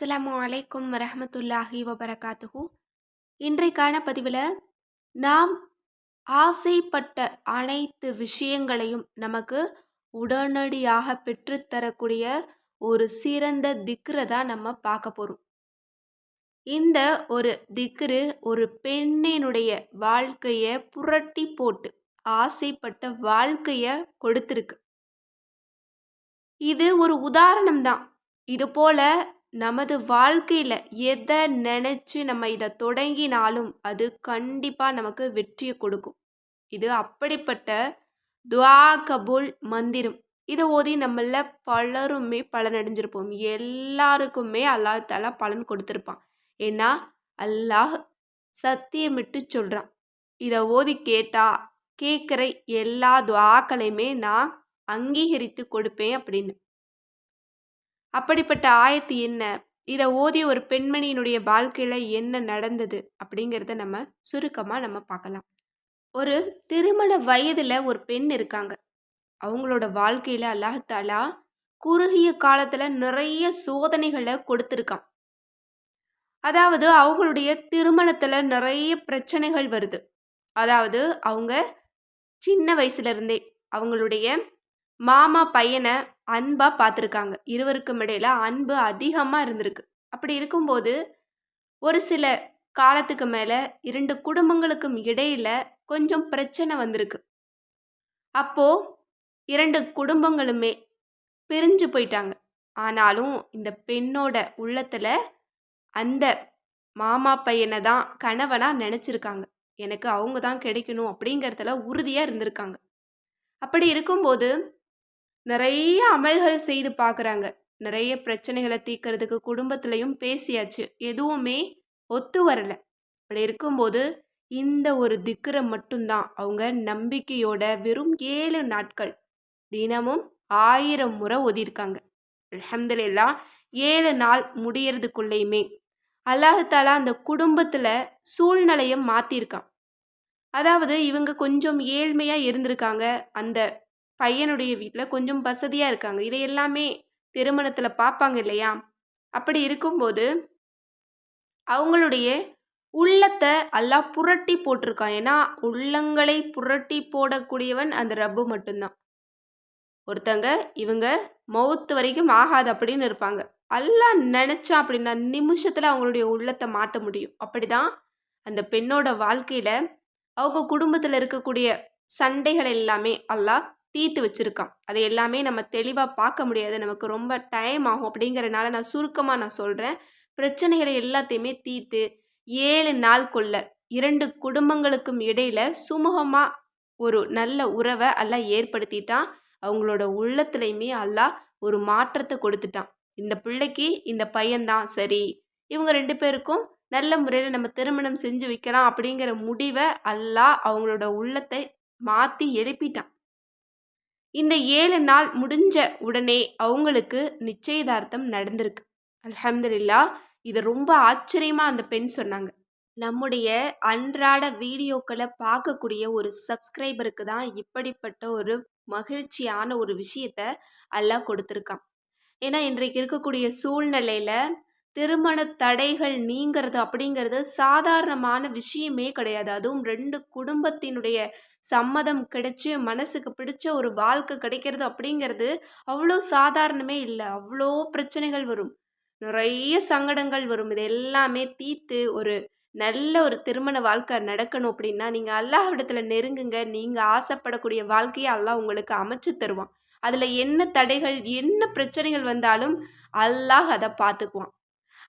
அஸ்ஸலாமு அலைக்கும் வரஹமத்துல்லாஹி வபரகாத்துஹூ. இன்றைக்கான பதிவில் நாம் ஆசைப்பட்ட அனைத்து விஷயங்களையும் நமக்கு உடனடியாக பெற்றுத்தரக்கூடிய ஒரு சிறந்த திக்ரை தான் நம்ம பார்க்க போகிறோம் இந்த ஒரு திக்ரு ஒரு பெண்ணினுடைய வாழ்க்கையை புரட்டி போட்டு ஆசைப்பட்ட வாழ்க்கையை கொடுத்துருக்கு. இது ஒரு உதாரணம் தான். இது நமது வாழ்க்கையில் எதை நினச்சி நம்ம இதை தொடங்கினாலும் அது கண்டிப்பாக நமக்கு வெற்றியை கொடுக்கும். இது அப்படிப்பட்ட துவா கபூல் மந்திரம். இதை ஓதி நம்மள பலருமே பலனடைஞ்சிருப்போம். எல்லாருக்குமே அல்லாஹ் தாலா பலன் கொடுத்துருப்பான். ஏன்னா அல்லாஹ் சத்தியமிட்டு சொல்கிறான் இதை ஓதி கேட்டா கேட்குற எல்லா துவாக்களையுமே நான் அங்கீகரித்து கொடுப்பேன் அப்படின்னு. அப்படிப்பட்ட ஆயத்து என்ன? இதை ஓதிய ஒரு பெண்மணியினுடைய வாழ்க்கையில் என்ன நடந்தது? அப்படிங்கிறத நம்ம சுருக்கமாக நம்ம பார்க்கலாம். ஒரு திருமண வயதில் ஒரு பெண் இருக்காங்க. அவங்களோட வாழ்க்கையில் அல்லாஹாலா குறுகிய காலத்தில் நிறைய சோதனைகளை கொடுத்துருக்கான். அதாவது அவங்களுடைய திருமணத்தில் நிறைய பிரச்சனைகள் வருது. அதாவது அவங்க சின்ன வயசுலேருந்தே அவங்களுடைய மாமா பையனை அன்பாக பார்த்துருக்காங்க இருவருக்கும் இடையில் அன்பு அதிகமாக இருந்திருக்கு. அப்படி இருக்கும்போது ஒரு சில காலத்துக்கு மேலே இரண்டு குடும்பங்களுக்கும் இடையில கொஞ்சம் பிரச்சனை வந்திருக்கு. அப்போ இரண்டு குடும்பங்களுமே பிரிஞ்சு போயிட்டாங்க. ஆனாலும் இந்த பெண்ணோட உள்ளத்தில் அந்த மாமா பையனை தான் கணவனாக நினச்சிருக்காங்க. எனக்கு அவங்க தான் கிடைக்கணும் அப்படிங்கிறதுல உறுதியாக இருந்திருக்காங்க. அப்படி இருக்கும்போது நிறைய அமல்கள் செய்து பார்க்குறாங்க. நிறைய பிரச்சனைகளை தீர்க்கறதுக்கு குடும்பத்துலையும் பேசியாச்சு. எதுவுமே ஒத்து வரலை. அப்படி இருக்கும்போது இந்த ஒரு திக்கரை மட்டும்தான். அவங்க நம்பிக்கையோட வெறும் ஏழு நாட்கள் தினமும் ஆயிரம் முறை ஓதியிருக்காங்க அலமதுல்லா ஏழு நாள் முடியறதுக்குள்ளேயுமே அல்லாஹாலா அந்த குடும்பத்தில் சூழ்நிலையை மாற்றிருக்கான் அதாவது இவங்க கொஞ்சம் ஏழ்மையாக இருந்திருக்காங்க. அந்த பையனுடைய வீட்டில் கொஞ்சம் வசதியாக இருக்காங்க. இதை எல்லாமே திருமணத்தில் பார்ப்பாங்க இல்லையா? அப்படி இருக்கும்போது அவங்களுடைய உள்ளத்தை எல்லாம் புரட்டி போட்டிருக்கான். ஏன்னா உள்ளங்களை புரட்டி போடக்கூடியவன் அந்த ரப்பு மட்டும்தான். ஒருத்தங்க இவங்க மௌத்து வரைக்கும் ஆகாது அப்படின்னு இருப்பாங்க. எல்லாம் நினச்சா அப்படின்னா நிமிஷத்தில் அவங்களுடைய உள்ளத்தை மாற்ற முடியும். அப்படிதான் அந்த பெண்ணோட வாழ்க்கையில் அவங்க குடும்பத்தில் இருக்கக்கூடிய சண்டைகள் எல்லாமே எல்லாம் தீர்த்து வச்சுருக்கான். அதை எல்லாமே நம்ம தெளிவாக பார்க்க முடியாது. நமக்கு ரொம்ப டைம் ஆகும் அப்படிங்கிறனால நான் சுருக்கமாக நான் சொல்கிறேன் பிரச்சனைகளை எல்லாத்தையுமே தீர்த்து ஏழு நாள் கொள்ள இரண்டு குடும்பங்களுக்கும் இடையில சுமூகமாக ஒரு நல்ல உறவை எல்லாம் ஏற்படுத்திட்டான். அவங்களோட உள்ளத்துலையுமே எல்லாம் ஒரு மாற்றத்தை கொடுத்துட்டான். இந்த பிள்ளைக்கு இந்த பையன்தான் சரி. இவங்க ரெண்டு பேருக்கும் நல்ல முறையில் நம்ம திருமணம் செஞ்சு வைக்கலாம் அப்படிங்கிற முடிவை எல்லாம் அவங்களோட உள்ளத்தை மாற்றி எழுப்பிட்டான். இந்த ஏழு நாள் முடிஞ்ச உடனே அவங்களுக்கு நிச்சயதார்த்தம் நடந்திருக்கு. அலமதுல்லா இதை ரொம்ப ஆச்சரியமாக அந்த பெண் சொன்னாங்க. நம்முடைய அன்றாட வீடியோக்களை பார்க்கக்கூடிய ஒரு சப்ஸ்கிரைபருக்கு தான் இப்படிப்பட்ட ஒரு மகிழ்ச்சியான ஒரு விஷயத்த அல்லாஹ் கொடுத்துருக்கான். ஏன்னா இன்றைக்கு இருக்கக்கூடிய சூழ்நிலையில் திருமண தடைகள் நீங்கிறது அப்படிங்கிறது சாதாரணமான விஷயமே கிடையாது. அதுவும் ரெண்டு குடும்பத்தினுடைய சம்மதம் கிடைச்சி மனசுக்கு பிடிச்ச ஒரு வாழ்க்கை கிடைக்கிறது அப்படிங்கிறது அவ்வளோ சாதாரணமே இல்லை. அவ்வளோ பிரச்சனைகள் வரும். நிறைய சங்கடங்கள் வரும். இது எல்லாமே தீர்த்து ஒரு நல்ல ஒரு திருமண வாழ்க்கை நடக்கணும் அப்படின்னா நீங்கள் அல்லாஹ்விடத்தில் நெருங்குங்க. நீங்கள் ஆசைப்படக்கூடிய வாழ்க்கையை அல்லாஹ் உங்களுக்கு அமைச்சு தருவான். அதில் என்ன தடைகள் என்ன பிரச்சனைகள் வந்தாலும் அல்லாஹ் அதை பார்த்துக்குவான்.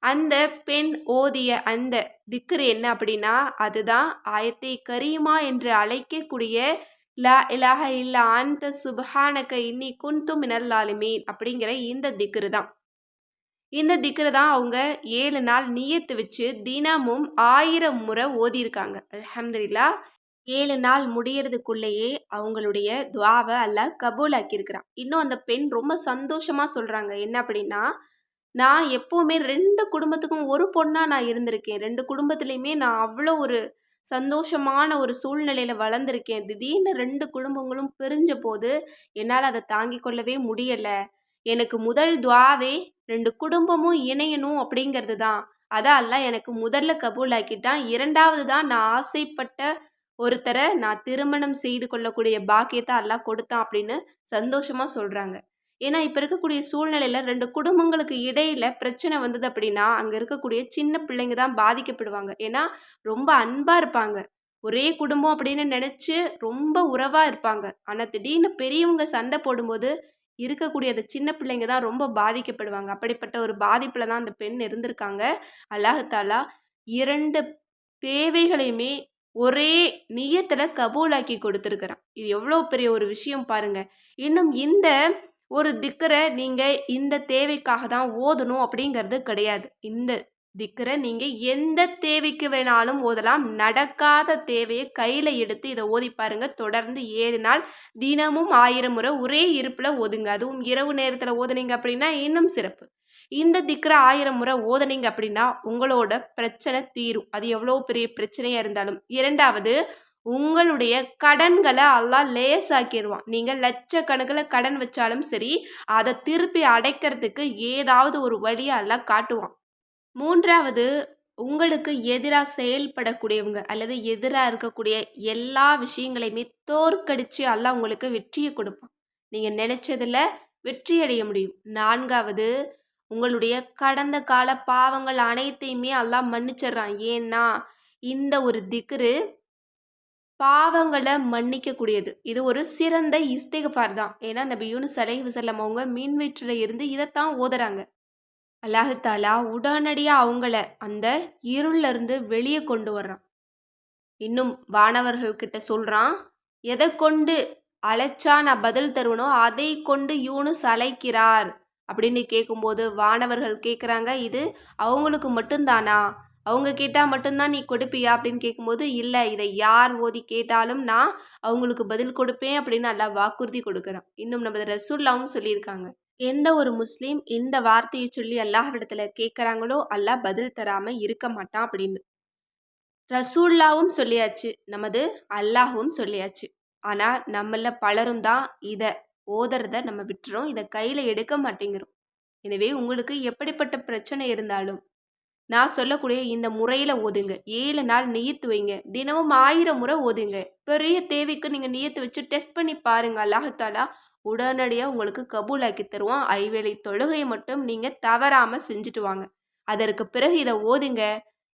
அந்த பெண் ஓதிய அந்த திக்ரு என்ன அப்படின்னா அதுதான் ஆயத்தை கரீமா என்று அழைக்கக்கூடிய லா இலாஹ இல்லா அந்த சுபஹானக இன்னி குந்து மினல்லாலுமீன் அப்படிங்கிற இந்த திக்ரு தான் இந்த திக்ரு தான் அவங்க ஏழு நாள் நீயத்து வச்சு தினமும் ஆயிரம் முறை ஓதியிருக்காங்க. அலமதுல்லா ஏழு நாள் முடியறதுக்குள்ளேயே அவங்களுடைய துவாவை அல்ல கபூல் ஆக்கியிருக்கிறான் இன்னும் அந்த பெண் ரொம்ப சந்தோஷமாக சொல்கிறாங்க என்ன அப்படின்னா நான் எப்போவுமே ரெண்டு குடும்பத்துக்கும் ஒரு பொண்ணாக நான் இருந்திருக்கேன். ரெண்டு குடும்பத்துலேயுமே நான் அவ்வளோ ஒரு சந்தோஷமான ஒரு சூழ்நிலையில் வளர்ந்துருக்கேன். திடீர்னு ரெண்டு குடும்பங்களும் பிரிஞ்ச போது என்னால் அதை தாங்கி கொள்ளவே முடியலை. எனக்கு முதல் துவாவே ரெண்டு குடும்பமும் இணையணும் அப்படிங்கிறது தான். அதான் அல்லாஹ் எனக்கு முதல்ல கபூல் ஆக்கிட்டான் இரண்டாவது தான் நான் ஆசைப்பட்ட ஒருத்தரை நான் திருமணம் செய்து கொள்ளக்கூடிய பாக்கியத்தை அல்லாஹ் கொடுத்தான் அப்படின்னு சந்தோஷமா சொல்றாங்க. ஏன்னா இப்போ இருக்கக்கூடிய சூழ்நிலையில் ரெண்டு குடும்பங்களுக்கு இடையில் பிரச்சனை வந்தது அப்படின்னா அங்கே இருக்கக்கூடிய சின்ன பிள்ளைங்க தான் பாதிக்கப்படுவாங்க. ஏன்னா ரொம்ப அன்பாக இருப்பாங்க. ஒரே குடும்பம் அப்படின்னு நினச்சி ரொம்ப உறவாக இருப்பாங்க. ஆனால் திடீர்னு பெரியவங்க சண்டை போடும்போது இருக்கக்கூடிய அந்த சின்ன பிள்ளைங்க தான் ரொம்ப பாதிக்கப்படுவாங்க. அப்படிப்பட்ட ஒரு பாதிப்பில் தான் அந்த பெண் இருந்திருக்காங்க. அல்லாஹாலா இரண்டு தேவைகளையுமே ஒரே நியத்தில் கபூலாக்கி கொடுத்துருக்குறான். இது எவ்வளோ பெரிய ஒரு விஷயம் பாருங்கள் இன்னும் இந்த ஒரு திக்கரை நீங்கள் இந்த தேவைக்காக தான் ஓதணும் அப்படிங்கிறது கிடையாது. இந்த திக்கரை நீங்கள் எந்த தேவைக்கு வேணாலும் ஓதலாம். நடக்காத தேவையை கையில் எடுத்து இதை ஓதி பாருங்க. தொடர்ந்து ஏழு நாள் தினமும் ஆயிரம் முறை ஒரே இருப்பில் ஓதுங்க. அதுவும் இரவு நேரத்தில் ஓதுனீங்க அப்படின்னா இன்னும் சிறப்பு. இந்த திக்கரை ஆயிரம் முறை ஓதனீங்க அப்படின்னா உங்களோட பிரச்சனை தீரும். அது எவ்வளோ பெரிய பிரச்சனையாக இருந்தாலும். இரண்டாவது உங்களுடைய கடன்களை எல்லாம் லேசாக்கிடுவான் நீங்கள் லட்சக்கணக்கில் கடன் வச்சாலும் சரி அதை திருப்பி அடைக்கிறதுக்கு ஏதாவது ஒரு வழியை எல்லாம் காட்டுவான். மூன்றாவது உங்களுக்கு எதிராக செயல்படக்கூடியவங்க அல்லது எதிராக இருக்கக்கூடிய எல்லா விஷயங்களையுமே தோற்கடித்து எல்லாம் உங்களுக்கு வெற்றியை கொடுப்பான். நீங்கள் நினச்சதில் வெற்றி அடைய முடியும். நான்காவது உங்களுடைய கடந்த கால பாவங்கள் அனைத்தையுமே எல்லாம் மன்னிச்சிடுறான். ஏன்னா இந்த ஒரு திக்ரு பாவங்களை மன்னிக்கக்கூடியது. இது ஒரு சிறந்த இஸ்திகஃபார் தான். ஏன்னா நபி யூனுஸ் அலைஹி வசல்லம் அவங்க மீன் வயிற்றில் இருந்து இதைத்தான் ஓதுறாங்க. அல்லாஹாலா உடனடியாக அவங்கள அந்த இருளிலிருந்து வெளியே கொண்டு வர்றான். இன்னும் வானவர்கள்கிட்ட சொல்கிறான் எதை கொண்டு அழைச்சா நான் பதில் தருவனோ அதை கொண்டு யூனுஸ் அழைக்கிறார். அப்படின்னு கேட்கும்போது வானவர்கள் கேட்குறாங்க இது அவங்களுக்கு மட்டும்தானா? அவங்க கேட்டால் மட்டும்தான் நீ கொடுப்பியா? அப்படின்னு கேட்கும்போது இல்லை இதை யார் ஓதி கேட்டாலும் நான் அவங்களுக்கு பதில் கொடுப்பேன் அப்படின்னு நல்லா வாக்குறுதி கொடுக்குறான். இன்னும் நம்ம ரசூல்லாவும் சொல்லியிருக்காங்க. எந்த ஒரு முஸ்லீம் இந்த வார்த்தையை சொல்லி அல்லாஹ்விடத்துல கேட்குறாங்களோ அல்லாஹ் பதில் தராமல் இருக்க மாட்டான் அப்படின்னு. ரசூல்லாவும் சொல்லியாச்சு நமது அல்லாஹும் சொல்லியாச்சு. ஆனால் நம்மள பலரும் தான் இதை ஓதுறத நம்ம விட்டுறோம் இதை கையில் எடுக்க மாட்டேங்கிறோம். எனவே உங்களுக்கு எப்படிப்பட்ட பிரச்சனை இருந்தாலும் நான் சொல்லக்கூடிய இந்த முறையில் ஓதுங்க ஏழு நாள் நியத்து வைங்க. தினமும் ஆயிரம் முறை ஓதுங்க பெரிய தேவைக்கு நீங்கள் நியத்து வச்சு டெஸ்ட் பண்ணி பாருங்கள் அல்லாஹாலா உடனடியாக உங்களுக்கு கபூலாக்கி தருவான். ஐவேளை தொழுகையை மட்டும் நீங்கள் தவறாமல் செஞ்சுட்டு வாங்க. அதற்கு பிறகு இதை ஓதுங்க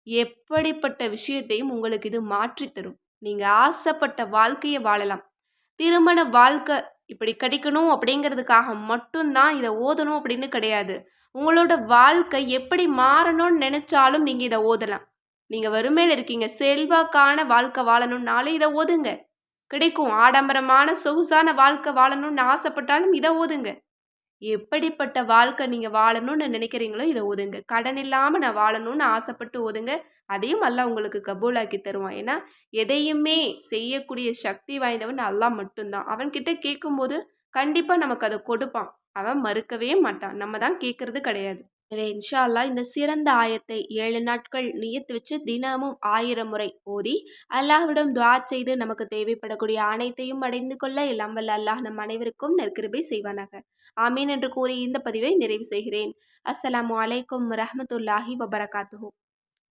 எப்படிப்பட்ட விஷயத்தையும் உங்களுக்கு இது மாற்றி தரும். நீங்கள் ஆசைப்பட்ட வாழ்க்கையை வாழலாம். திருமண வாழ்க்கை இப்படி கிடைக்கணும் அப்படிங்கிறதுக்காக மட்டும்தான் இதை ஓதணும் அப்படின்னு கிடையாது. உங்களோட வாழ்க்கை எப்படி மாறணும்னு நினச்சாலும் நீங்கள் இதை ஓதலாம். நீங்கள் வறுமையில் இருக்கீங்க. செல்வாக்கான வாழ்க்கை வாழணும்னாலே இதை ஓதுங்க. கிடைக்கும். ஆடம்பரமான சொகுசான வாழ்க்கை வாழணும்னு ஆசைப்பட்டாலும் இதை ஓதுங்க. எப்படிப்பட்ட வாழ்க்கை நீங்கள் வாழணும்னு நினைக்கிறீங்களோ இதை ஒதுங்க. கடன் இல்லாமல் நான் வாழணும்னு ஆசைப்பட்டு ஓதுங்க அதையும் அல்லா உங்களுக்கு கபூலாக்கி தருவான். ஏன்னா எதையுமே செய்யக்கூடிய சக்தி வாய்ந்தவன் அல்லா மட்டும்தான். அவன்கிட்ட கேட்கும்போது கண்டிப்பாக நமக்கு அதை கொடுப்பான். அவன் மறுக்கவே மாட்டான். நம்ம தான் கேட்கறது கிடையாது. எனவே இன்ஷா அல்லா இந்த சிறந்த ஆயத்தை ஏழு நாட்கள் நியத்து வச்சு தினமும் ஆயிரம் முறை ஓதி அல்லாஹ்விடம் துவா செய்து நமக்கு தேவைப்படக்கூடிய அனைத்தையும் அடைந்து கொள்ள எல்லாம் வல்ல அல்லாஹ் நம் அனைவருக்கும் நெற்கிருபை செய்வானாக. ஆமீன் என்று கூறி இந்த பதிவை நிறைவு செய்கிறேன். அஸ்ஸலாமு அலைக்கும் ரஹமத்துல்லாஹி வபரகாத்துஹூ.